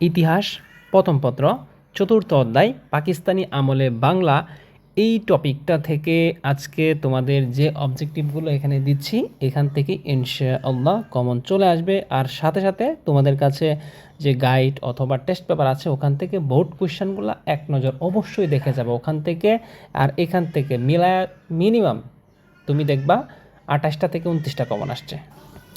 ইতিহাস, প্রথম পত্র, চতুর্থ অধ্যায়, পাকিস্তানি আমলে বাংলা, এই টপিকটা থেকে আজকে তোমাদের যে অবজেক্টিভগুলো এখানে দিচ্ছি, এখান থেকে ইনশাআল্লাহ কমন চলে আসবে। আর সাথে সাথে তোমাদের কাছে যে গাইড অথবা টেস্ট পেপার আছে, ওখান থেকে বোর্ড কোয়েশ্চেনগুলো এক নজর অবশ্যই দেখে যাবে ওখান থেকে। আর এখান থেকে মিলায় মিনিমাম তুমি দেখবা আঠাশটা থেকে উনত্রিশটা কমন আসছে।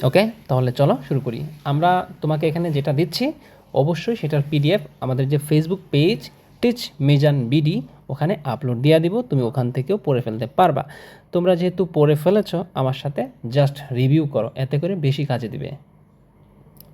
ওকে তাহলে চলো শুরু করি। আমরা তোমাকে এখানে যেটা দিচ্ছি অবশ্যই সেটার পিডিএফ আমাদের যে Facebook page teach Mizan BD ওখানে আপলোড দিয়ে দিব, তুমি ওখান থেকেও পড়ে ফেলতে পারবা। তোমরা যেহেতু পড়ে ফেলেছো, আমার সাথে জাস্ট রিভিউ করো, এতে করে বেশি কাজে দিবে।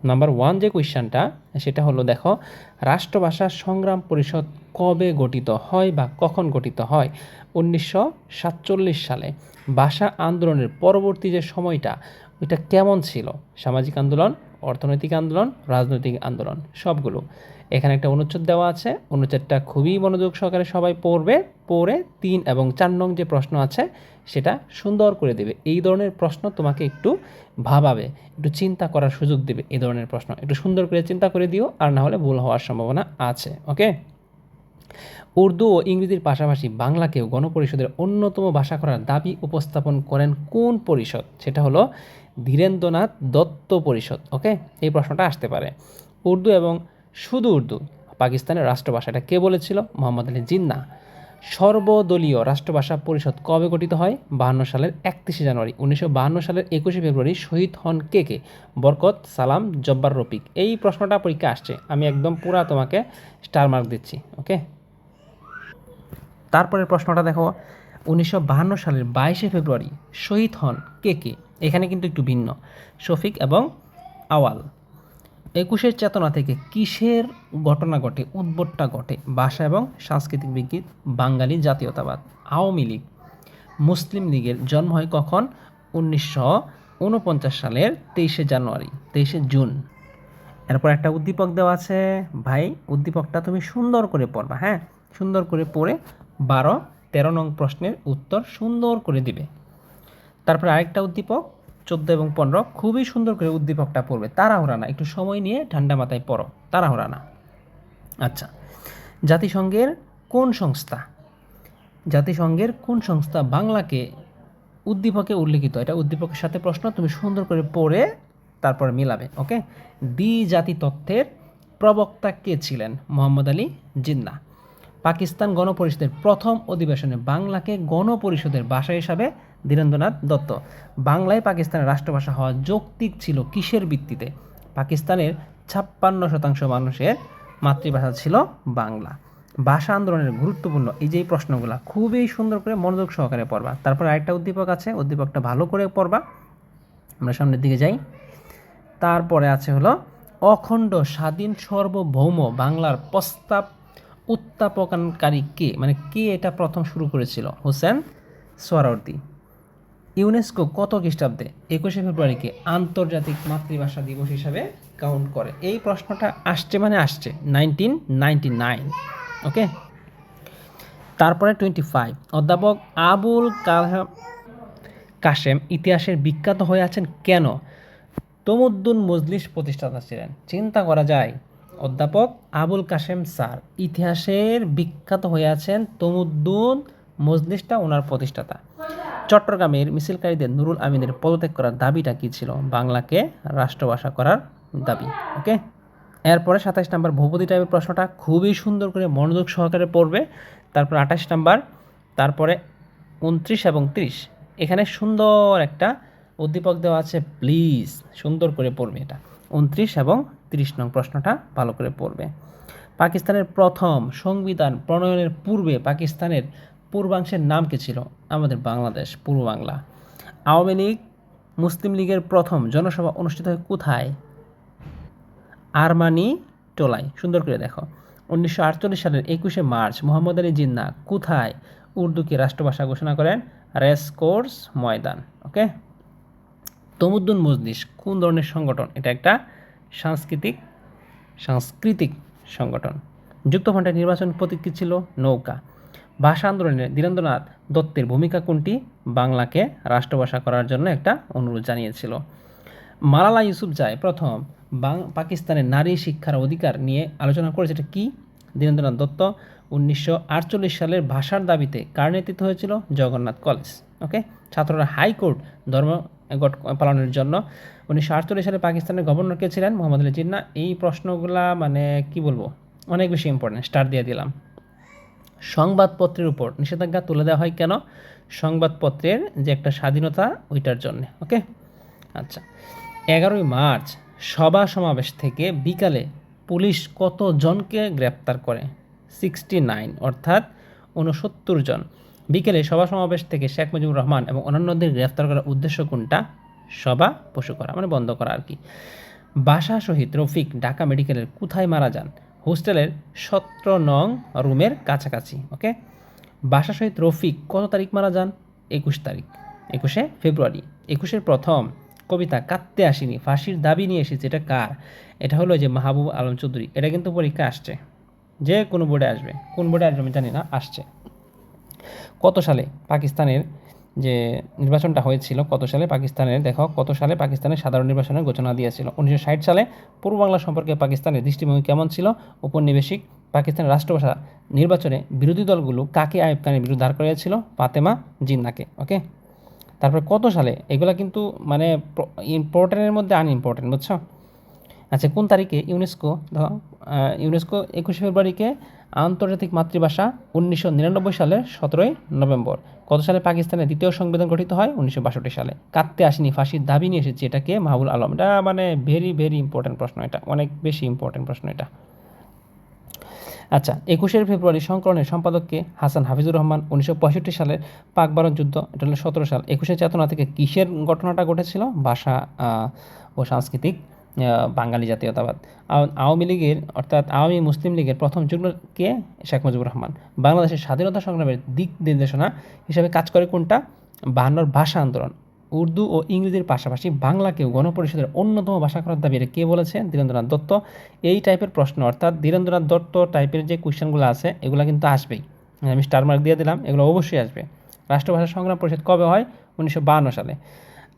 নাম্বার ওয়ান যে কোয়েশ্চানটা সেটা হলো দেখো, রাষ্ট্রভাষা সংগ্রাম পরিষদ কবে গঠিত হয় বা কখন গঠিত হয়? উনিশশো সাতচল্লিশ সালে। ভাষা আন্দোলনের পরবর্তী যে সময়টা, ওইটা কেমন ছিল? সামাজিক আন্দোলন অর্থনৈতিক আন্দোলন, রাজনৈতিক আন্দোলন, সবগুলো। এখানে একটা অনুচ্ছেদ দেওয়া আছে। অনুচ্ছেদটা খুবই মনোযোগ সহকারে সবাই পড়বে। পড়ে তিন এবং চার নং যে প্রশ্ন আছে, সেটা সুন্দর করে দেবে। এই ধরনের প্রশ্ন তোমাকে একটু ভাবাবে, একটু চিন্তা করার সুযোগ দেবে এই ধরনের প্রশ্ন। একটু সুন্দর করে চিন্তা করে দিও, আর না হলে ভুল হওয়ার সম্ভাবনা আছে, ওকে? উর্দু ও ইংরেজির পাশাপাশি বাংলাকেও গণপরিষদের অন্যতম ভাষা করার দাবি উপস্থাপন করেন কোন পরিষদ? সেটা হলো ধীরেন্দ্রনাথ দত্ত পরিষদ, ওকে? এই প্রশ্নটা আসতে পারে। উর্দু এবং শুধু উর্দু, পাকিস্তানের রাষ্ট্রভাষা এটা কে বলেছিল? মোহাম্মদ আলী জিন্না সর্বদলীয় রাষ্ট্রভাষা পরিষদ কবে গঠিত হয়? বাহান্ন সালের একত্রিশে জানুয়ারি, উনিশশো বাহান্ন সালের একুশে ফেব্রুয়ারি, শহীদ হন কে কে? বরকত, সালাম, জব্বার রফিক। এই প্রশ্নটা পরীক্ষা আসছে। আমি একদম পুরা তোমাকে স্টার মার্ক দিচ্ছি, ওকে? তারপরের প্রশ্নটা দেখো। উনিশশো সালের বাইশে ফেব্রুয়ারি শহীদ হন কে কে? এখানে কিন্তু একটু ভিন্ন। শফিক এবং আওয়াল। একুশের চেতনা থেকে কিসের ঘটনা ঘটে? উদ্ভটটা ঘটে ভাষা এবং সাংস্কৃতিক বিজ্ঞান বাঙালি জাতীয়তাবাদ। আওয়ামী লীগ। মুসলিম লীগের জন্ম হয় কখন? উনিশশো উনপঞ্চাশ সালের তেইশে জানুয়ারি, তেইশে জুন। এরপর একটা উদ্দীপক দেওয়া আছে। ভাই, উদ্দীপকটা তুমি সুন্দর করে পড়বা হ্যাঁ? সুন্দর করে পড়ে বারো তেরো নং প্রশ্নের উত্তর সুন্দর করে দিবে। তারপরে আরেকটা উদ্দীপক, চোদ্দ এবং পনেরো, খুবই সুন্দর করে উদ্দীপকটা পড়বে। তাড়াহুড়া না, একটু সময় নিয়ে ঠান্ডা মাথায় পড়ো। তাড়াহুড়া না। আচ্ছা জাতিসংঘের কোন সংস্থা? জাতিসংঘের কোন সংস্থা বাংলাকে উদ্দীপকে উল্লিখিত? এটা উদ্দীপকের সাথে প্রশ্ন, তুমি সুন্দর করে পড়ে তারপর মিলাবে, ওকে? দ্বি জাতি তত্ত্বের প্রবক্তা কে ছিলেন? মোহাম্মদ আলী জিন্না পাকিস্তান গণপরিষদের প্রথম অধিবেশনে বাংলাকে গণপরিষদের ভাষা হিসাবে ধীরেন্দ্রনাথ দত্ত। বাংলায় পাকিস্তানের রাষ্ট্রভাষা হওয়া যৌক্তিক ছিল কিসের ভিত্তিতে? পাকিস্তানের ছাপ্পান্ন শতাংশ মানুষের মাতৃভাষা ছিল বাংলা। ভাষা আন্দোলনের গুরুত্বপূর্ণ এই যে প্রশ্নগুলো, খুবই সুন্দর করে মনোযোগ সহকারে পড়বা। তারপর আরেকটা উদ্দীপক আছে, উদ্দীপকটা ভালো করে পড়বা। আমরা সামনের দিকে যাই। তারপরে আছে হলো, অখণ্ড স্বাধীন সার্বভৌম বাংলার প্রস্তাব উত্থাপনকারী কে? মানে কে এটা প্রথম শুরু করেছিল? হোসেন সোহরাওয়ার্দী ইউনেস্কো কত খ্রিস্টাব্দে? একুশে ফেব্রুয়ারিকে আন্তর্জাতিক মাতৃভাষা দিবস হিসাবে কাউন্ট করে। এই প্রশ্নটা আসছে মানে আসছে। নাইনটিন নাইনটি নাইন ওকে তারপরে টোয়েন্টি ফাইভ অধ্যাপক আবুল কালাম কাশেম ইতিহাসের বিখ্যাত হয়ে আছেন কেন? তমুদ্দুন মজলিস প্রতিষ্ঠাতা ছিলেন। চিন্তা করা যায় অধ্যাপক আবুল কাশেম স্যার। ইতিহাসের বিখ্যাত হয়ে আছেন তমুদ্দুন মজলিসটা ওনার প্রতিষ্ঠাতা। চট্টগ্রামের মিছিলকারীদের নুরুল আমিনের পদত্যাগ করার দাবিটা কী ছিল? বাংলাকে রাষ্ট্রভাষা করার দাবি। ওকে? এরপরে সাতাশ নাম্বার ভূপতি টাইপের প্রশ্নটা খুবই সুন্দর করে মনোযোগ সহকারে পড়বে। তারপর আঠাশ নাম্বার, তারপরে উনত্রিশ এবং ত্রিশ। এখানে সুন্দর একটা উদ্দীপক দেওয়া আছে, প্লিজ। সুন্দর করে পড়বে এটা। উনত্রিশ এবং তিরিশ নং প্রশ্নটা ভালো করে পড়বে। পাকিস্তানের প্রথম সংবিধান প্রণয়নের পূর্বে পাকিস্তানের পূর্বাংশের নাম কী ছিল? আমাদের বাংলাদেশ, পূর্ব বাংলা। আওয়ামী লীগ, মুসলিম লীগের প্রথম জনসভা অনুষ্ঠিত হয় কোথায়? আরমানি টোলায়। সুন্দর করে দেখো। উনিশশো আটচল্লিশ সালের একুশে মার্চ মোহাম্মদ আলী জিন্না কোথায় উর্দুকে রাষ্ট্রভাষা ঘোষণা করেন? রেস কোর্স ময়দান। ওকে? তমুদ্দুন মজলিস, কোন ধরনের সংগঠন? এটা একটা সাংস্কৃতিক সাংস্কৃতিক সংগঠন। যুক্তফ্রন্টের নির্বাচন প্রতীক কী ছিল? নৌকা। ভাষা আন্দোলনে ধীরেন্দ্রনাথ দত্তের ভূমিকা কোনটি? বাংলাকে রাষ্ট্রভাষা করার জন্য একটা অনুরোধ জানিয়েছিল। মালালা ইউসুফ জাই প্রথম বাং, পাকিস্তানের নারী শিক্ষার অধিকার নিয়ে আলোচনা করেছে। এটা কী? দীনেন্দ্রনাথ দত্ত উনিশশো আটচল্লিশ সালের ভাষার দাবিতে কার নেতৃত্ব হয়েছিল? জগন্নাথ কলেজ। ওকে? ছাত্ররা হাইকোর্ট ধর্ম পালনের জন্য। উনিশশো আটচল্লিশ সালে পাকিস্তানের গভর্নর কে ছিলেন? মোহাম্মদ আলী জিন্না এই প্রশ্নগুলা মানে কি বলব? অনেক বেশি ইম্পর্টেন্ট স্টার দিয়ে দিলাম। সংবাদপত্রের উপর নিষেধাজ্ঞা তুলে দেওয়া হয় কেন? সংবাদপত্রের যে একটা স্বাধীনতা, ওইটার জন্য ওকে আচ্ছা এগারোই মার্চ সভা সমাবেশ থেকে বিকালে পুলিশ কত জনকে গ্রেপ্তার করে? সিক্সটি নাইন অর্থাৎ উনসত্তর জন। বিকেলে সভা সমাবেশ থেকে শেখ মুজিবুর রহমান এবং অন্যান্যদের গ্রেফতার করার উদ্দেশ্য কোনটা? সভা, পশু করা মানে বন্ধ করা আর কি। বাসা শহীদ রফিক ঢাকা মেডিকেলের কোথায় মারা যান? হোস্টেলের সতেরো নং রুমের কাছাকাছি, ওকে? বাসা শহীদ রফিক কত তারিখ মারা যান? একুশ তারিখ, একুশে ফেব্রুয়ারি। একুশের প্রথম কবিতা কাঁদতে আসেনি, ফাঁসির দাবি নিয়ে এসেছে, এটা কার? এটা হলো যে মাহবুব আলম চৌধুরী, এটা কিন্তু পরীক্ষা আসছে। যে কোনো বোর্ডে আসবে, কোন বোর্ডে আসবে আমি জানি না, আসছে। কত সালে পাকিস্তানের যে নির্বাচনটা হয়েছিল, কত সালে পাকিস্তানের, দেখো, কত সালে পাকিস্তানের সাধারণ নির্বাচনের ঘোষণা দিয়েছিল? উনিশশো ষাট সালে পূর্ব বাংলা সম্পর্কে পাকিস্তানের দৃষ্টিভঙ্গি কেমন ছিল? উপনিবেশিক পাকিস্তানের রাষ্ট্রভাষা নির্বাচনে বিরোধী দলগুলো কাকে আয়ুব খানের বিরুদ্ধে দাঁড় করিয়েছিল ফাতেমা জিন্নাকে ওকে তারপরে কত সালে? এগুলা কিন্তু মানে ইম্পর্টেন্টের মধ্যে আনইম্পর্টেন্ট বুঝছ? আচ্ছা কোন তারিখে? ইউনেস্কো ইউনেস্কো একুশে ফেব্রুয়ারিকে আন্তর্জাতিক মাতৃভাষা উনিশশো নিরানব্বই সালের সতেরোই নভেম্বর। কত সালে পাকিস্তানের দ্বিতীয় সংবিধান গঠিত হয়? উনিশশো বাষট্টি সালে। কাঁদতে আসেনি, ফাঁসির দাবি নিয়ে এসেছে এটাকে মাহবুল আলম। এটা মানে ভেরি ভেরি ইম্পর্টেন্ট প্রশ্ন এটা, অনেক বেশি ইম্পর্টেন্ট প্রশ্ন এটা। আচ্ছা একুশের ফেব্রুয়ারি সংকলনের সম্পাদককে হাসান হাফিজুর রহমান, উনিশশো পঁয়ষট্টি সালের পাক ভারত যুদ্ধ, এটা হলো সতেরো সাল। একুশে চেতনা থেকে কিসের ঘটনাটা ঘটেছিল? ভাষা ও সাংস্কৃতিক বাঙালি জাতীয়তাবাদ। আও- আওয়ামী লীগের, অর্থাৎ আওয়ামী মুসলিম লীগের প্রথম যুগ্ম কে? শেখ মুজিবুর রহমান। বাংলাদেশের স্বাধীনতা সংগ্রামের দিক নির্দেশনা হিসেবে কাজ করে কোনটা? বাহান্নর ভাষা আন্দোলন। উর্দু ও ইংরেজির পাশাপাশি বাংলাকেও গণপরিষদের অন্যতম ভাষা করার দাবি এটা কে বলেছে? ধীরেন্দ্রনাথ দত্ত। এই টাইপের প্রশ্ন, অর্থাৎ ধীরেন্দ্রনাথ দত্ত টাইপের যে কোয়েশ্চেনগুলো আছে, এগুলো কিন্তু আসবেই। আমি স্টার মার্ক দিয়ে দিলাম, এগুলো অবশ্যই আসবে। রাষ্ট্রভাষা সংগ্রাম পরিষদ কবে হয়? উনিশশো সালে।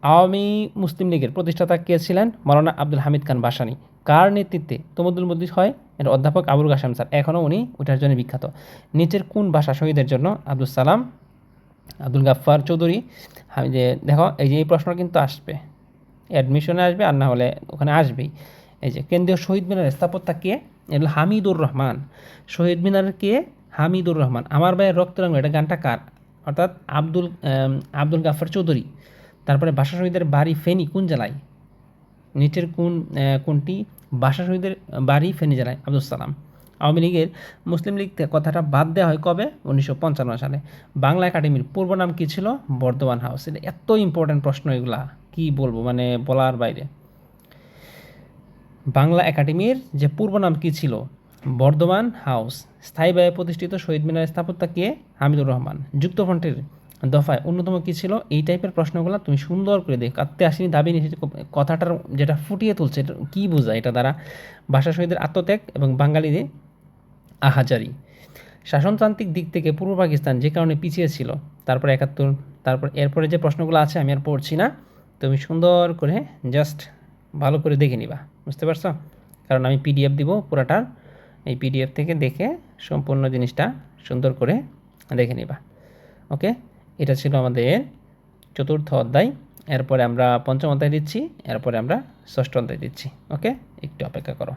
আওয়ামী মুসলিম লীগের প্রতিষ্ঠাতা কে ছিলেন? মৌলানা আব্দুল হামিদ খান বাসানি। কার নেতৃত্বে তমুদুল মদ্দিস হয়? এর অধ্যাপক আবুল কাসেম স্যার। এখনও উনি ওটার জন্য বিখ্যাত। নিচের কোন ভাষা শহীদের জন্য? আব্দুল সালাম, আব্দুল গাফফার চৌধুরী। আমি যে, দেখো, এই যে, এই প্রশ্ন কিন্তু আসবে। অ্যাডমিশনে আসবে আর না হলে ওখানে আসবেই। এই যে, কেন্দ্রীয় শহীদ মিনারের স্থাপত্যা কে? এগুলো হামিদুর রহমান। শহীদ মিনার কে? হামিদুর রহমান। আমার ভাইয়ের রক্তরঙ্গ এটা গানটা কার? অর্থাৎ আব্দুল আব্দুল গাফফার চৌধুরী। তারপরে ভাষা শহীদের বাড়ি ফেনী কোন জেলায়? নিচের কোন কোনটি? ভাষা শহীদের বাড়ি ফেনী জেলায়, আব্দুল সালাম। আওয়ামী লীগের মুসলিম লীগ কথাটা বাদ দেওয়া হয় কবে? উনিশশো পঞ্চান্ন সালে। বাংলা একাডেমির পূর্ব নাম কী ছিল? বর্ধমান হাউস। এটা এত ইম্পর্ট্যান্ট প্রশ্ন এগুলা। কি বলব? মানে বলার বাইরে। বাংলা একাডেমির যে পূর্ব নাম কী ছিল? বর্ধমান হাউস। স্থায়ীভাবে প্রতিষ্ঠিত শহীদ মিনার স্থাপত্যা কে? হামিদুর রহমান। যুক্তফ্রন্টের দফায় অন্যতম কী ছিল? এই টাইপের প্রশ্নগুলো তুমি সুন্দর করে দেখ। কাঁদতে আসেনি, দাবি নিয়ে কথাটার যেটা ফুটিয়ে তুলছে, এটা কী বোঝায়? এটা দ্বারা ভাষা শহীদের আত্মত্যাগ এবং বাঙালিদের আহাজারি। শাসনতান্ত্রিক দিক থেকে পূর্ব পাকিস্তান যে কারণে পিছিয়ে ছিল, তারপর একাত্তর, তারপর এরপরে যে প্রশ্নগুলো আছে, আমি আর পড়ছি না। তুমি সুন্দর করে জাস্ট ভালো করে দেখে নিবা। বুঝতে পারছ? কারণ আমি পিডিএফ দিব পুরাটার এই পিডিএফ থেকে দেখে সম্পূর্ণ জিনিসটা সুন্দর করে দেখে নিবা। ওকে এটা ছিল আমাদের চতুর্থ অধ্যায়। এরপরে আমরা পঞ্চম অধ্যায় দিচ্ছি, এরপরে আমরা ষষ্ঠ অধ্যায় দিচ্ছি। ওকে? একটু অপেক্ষা করো।